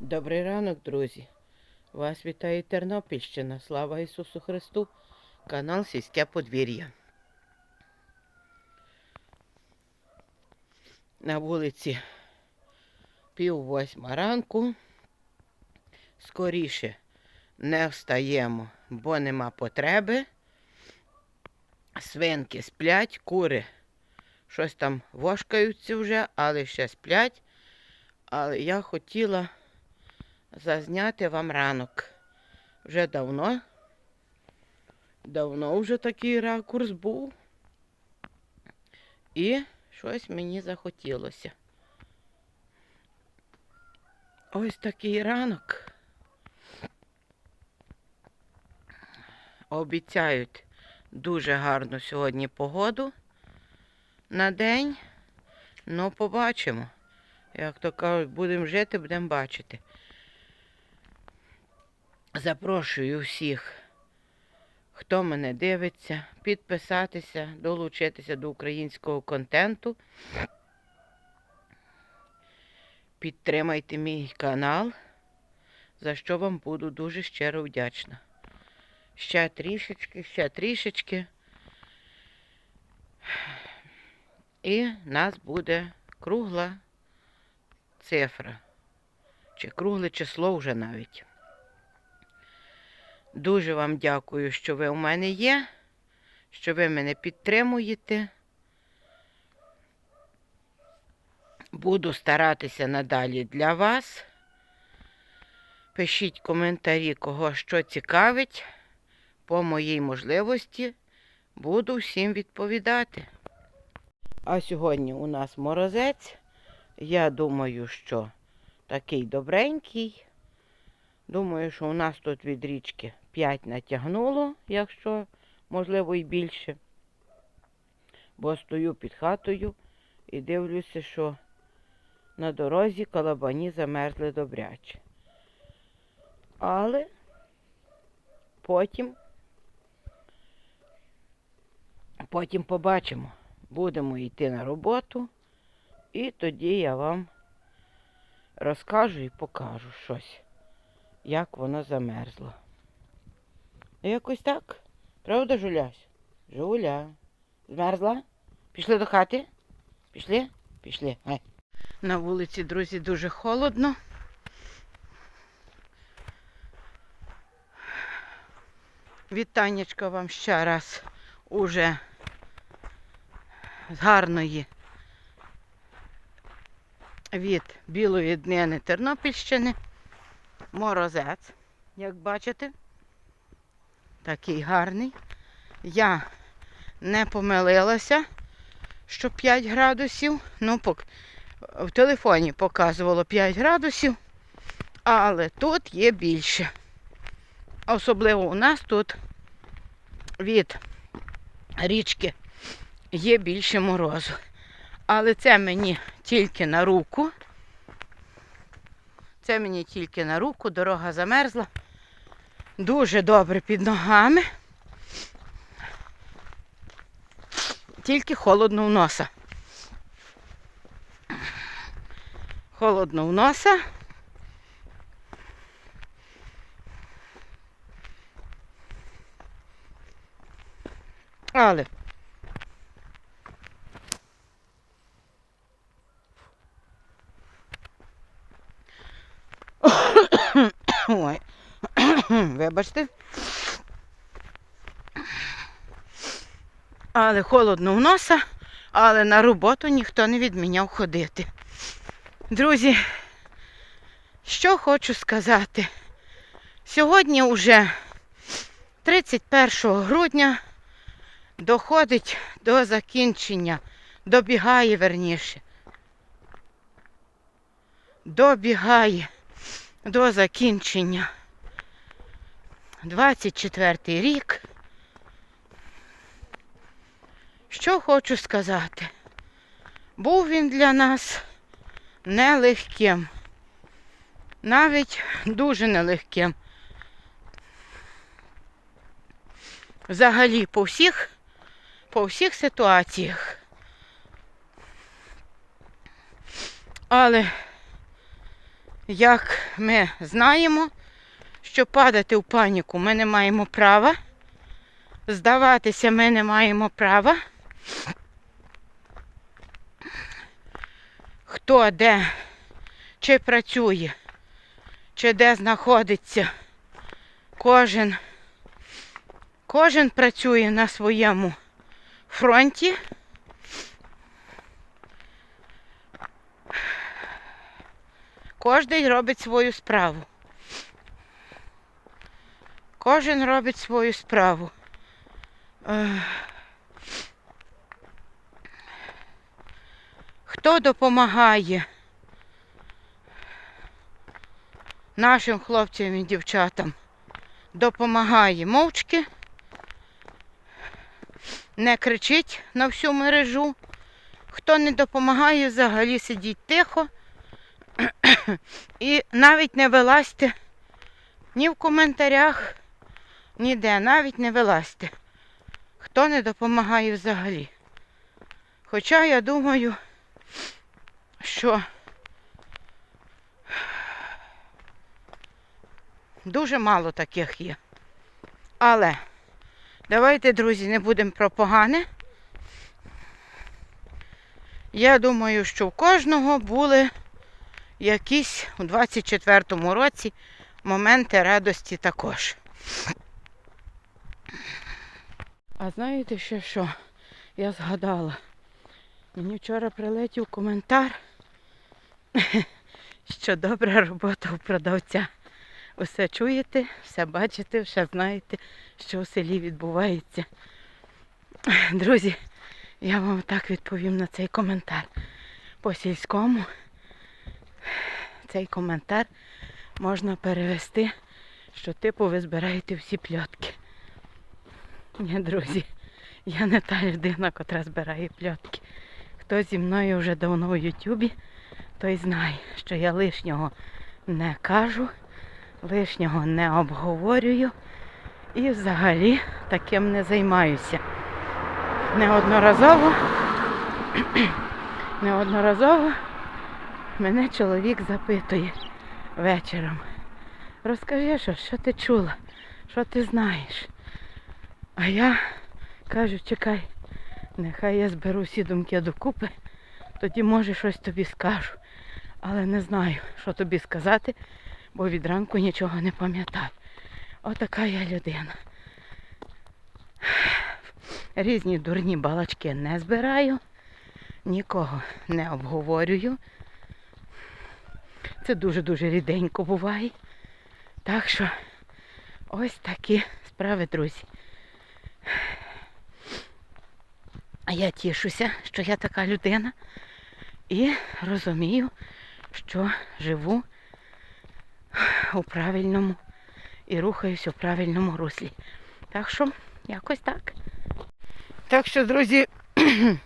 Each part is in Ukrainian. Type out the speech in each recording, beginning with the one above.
Добрий ранок, друзі. Вас вітає Тернопільщина. Слава Ісусу Христу. Канал Сільське подвір'я. На вулиці пів восьма ранку. Скоріше не встаємо, бо нема потреби. Свинки сплять, кури щось там вошкаються вже, але ще сплять. Але я хотіла зазняти вам ранок. Вже давно. Давно вже такий ракурс був. І щось мені захотілося. Ось такий ранок. Обіцяють дуже гарну сьогодні погоду на день. Ну, побачимо. Як то кажуть, будемо жити, будемо бачити. Запрошую всіх, хто мене дивиться, підписатися, долучитися до українського контенту. Підтримайте мій канал, за що вам буду дуже щиро вдячна. Ще трішечки, ще трішечки. І нас буде кругла цифра. Чи кругле число вже навіть. Дуже вам дякую, що ви у мене є, що ви мене підтримуєте. Буду старатися надалі для вас. Пишіть коментарі, кого що цікавить. По моїй можливості буду всім відповідати. А сьогодні у нас морозець. Я думаю, що такий добренький. Думаю, що у нас тут від річки 5 натягнуло, якщо можливо і більше. Бо стою під хатою і дивлюся, що на дорозі калабані замерзли добряче. Але потім, потім побачимо. Будемо йти на роботу. І тоді я вам розкажу і покажу щось, як воно замерзло. Якось так. Правда, Жулясь? Жуля. Змерзла? Пішли до хати? Пішли? Пішли. Гай. На вулиці, друзі, дуже холодно. Вітаннячка вам ще раз уже з гарної від білої днини Тернопільщини. Морозець, як бачите, такий гарний. Я не помилилася, що 5 градусів. Ну, в телефоні показувало 5 градусів, але тут є більше. Особливо у нас тут від річки є більше морозу. Але це мені тільки на руку. Це мені тільки на руку, дорога замерзла. Дуже добре під ногами. Тільки холодно в носа. Холодно в носа. Але Але холодно в носа, але на роботу ніхто не відміняв ходити. Друзі, що хочу сказати. Сьогодні вже 31 грудня доходить до закінчення, добігає верніше. Добігає до закінчення 24 рік. Що хочу сказати? Був він для нас нелегким, навіть дуже нелегким. Взагалі по всіх, по всіх ситуаціях. Але як ми знаємо, що падати в паніку ми не маємо права. Здаватися ми не маємо права. Хто де, чи працює, чи де знаходиться, кожен, кожен працює на своєму фронті. Кожен робить свою справу. Кожен робить свою справу. Хто допомагає нашим хлопцям і дівчатам? Допомагає мовчки, не кричить на всю мережу. Хто не допомагає, взагалі сидіть тихо і навіть не вилазьте ні в коментарях, ніде, навіть не вилазьте. Хто не допомагає взагалі. Хоча я думаю, що дуже мало таких є. Але давайте, друзі, не будемо про погане. Я думаю, що в кожного були якісь у 24-му році моменти радості також. А знаєте ще що? Я згадала. Мені вчора прилетів коментар, що добра робота у продавця. Усе чуєте, все бачите, все знаєте, що у селі відбувається. Друзі, я вам так відповім на цей коментар. По сільському цей коментар можна перевести, що типу ви збираєте всі пльотки. Ні, друзі, я не та людина, котра збирає пльотки. Хто зі мною вже давно в Ютубі, той знає, що я лишнього не кажу, лишнього не обговорюю і взагалі таким не займаюся. Неодноразово, неодноразово мене чоловік запитує вечором. Розкажи, що, що ти чула, що ти знаєш. А я кажу, чекай, нехай я зберу всі думки докупи, тоді може щось тобі скажу. Але не знаю, що тобі сказати, бо від ранку нічого не пам'ятаю. Отака я людина. Різні дурні балачки не збираю, нікого не обговорюю. Це дуже-дуже ріденько буває. Так що ось такі справи, друзі. А я тішуся, що я така людина і розумію, що живу у правильному і рухаюся у правильному руслі. Так що, якось так. Так що, друзі,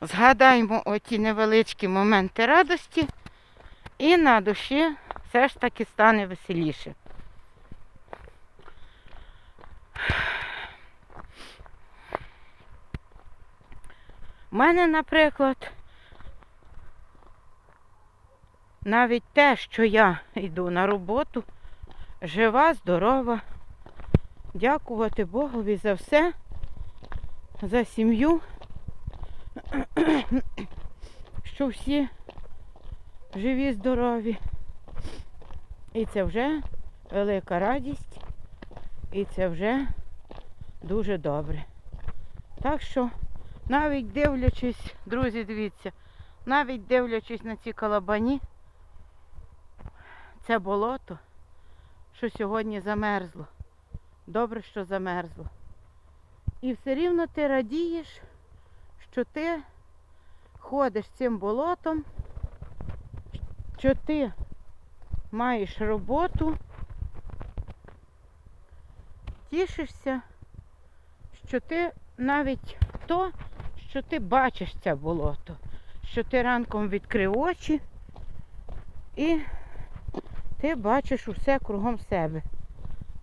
згадаємо оті невеличкі моменти радості і на душі все ж таки стане веселіше. У мене, наприклад, навіть те, що я йду на роботу, жива, здорова, дякувати Богові за все, за сім'ю, що всі живі, здорові. І це вже велика радість, і це вже дуже добре. Так що навіть дивлячись, друзі, дивіться, навіть дивлячись на ці калабані, це болото, що сьогодні замерзло. Добре, що замерзло. І все рівно ти радієш, що ти ходиш цим болотом, що ти маєш роботу, тішишся, що ти навіть то, що ти бачиш це болото, що ти ранком відкрив очі і ти бачиш усе кругом себе.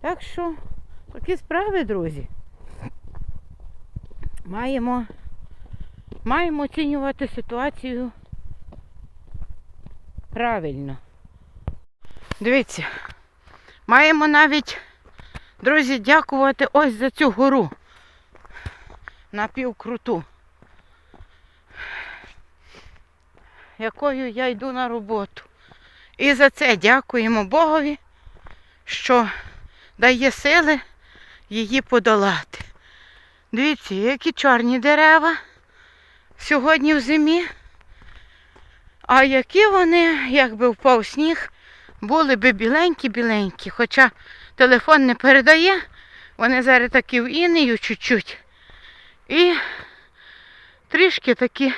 Так що такі справи, друзі. Маємо, маємо оцінювати ситуацію правильно. Дивіться, маємо навіть, друзі, дякувати ось за цю гору. Напівкруту. Якою я йду на роботу. І за це дякуємо Богові, що дає сили її подолати. Дивіться, які чорні дерева сьогодні в зимі. А які вони, якби впав сніг, були би біленькі-біленькі. Хоча телефон не передає, вони зараз такі в інею чуть-чуть. І трішки такі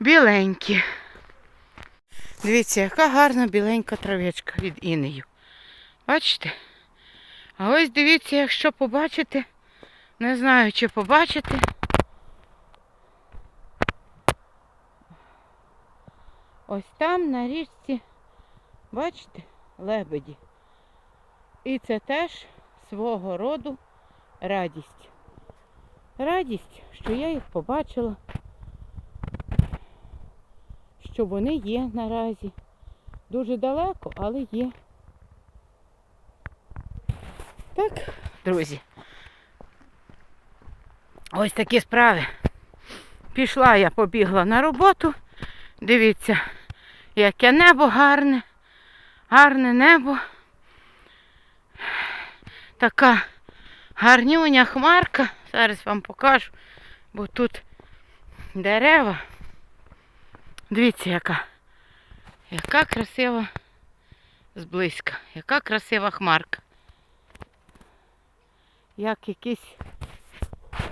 біленькі. Дивіться, яка гарна біленька травичка від інею. Бачите? А ось дивіться, якщо побачите, не знаю, чи побачите. Ось там на річці, бачите, лебеді. І це теж свого роду радість. Радість, що я їх побачила, що вони є наразі. Дуже далеко, але є. Так, друзі. Ось такі справи. Пішла я, побігла на роботу. Дивіться, яке небо гарне, гарне небо. Така гарнюня хмарка. Зараз вам покажу, бо тут дерева. Дивіться, яка. Яка красива зблизька, яка красива хмарка. Як якесь,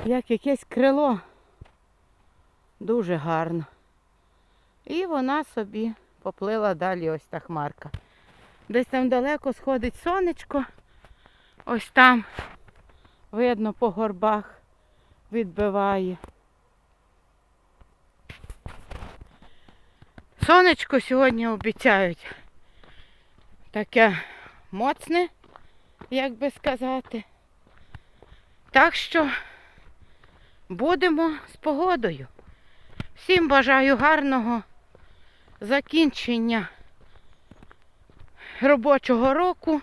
як якесь крило. Дуже гарно. І вона собі поплила далі ось та хмарка. Десь там далеко сходить сонечко. Ось там видно по горбах відбиває. Сонечко сьогодні обіцяють таке моцне, як би сказати. Так що будемо з погодою. Всім бажаю гарного закінчення робочого року.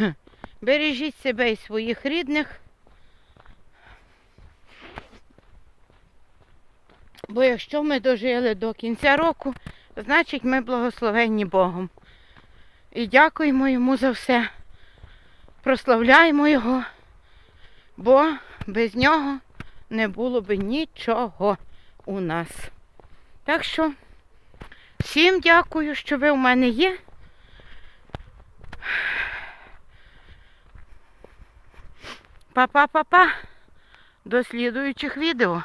Бережіть себе і своїх рідних. Бо якщо ми дожили до кінця року, значить ми благословенні Богом. І дякуємо йому за все. Прославляємо його, бо без нього не було би нічого у нас. Так що всім дякую, що ви в мене є. Па-па-па-па. До слідуючих відео.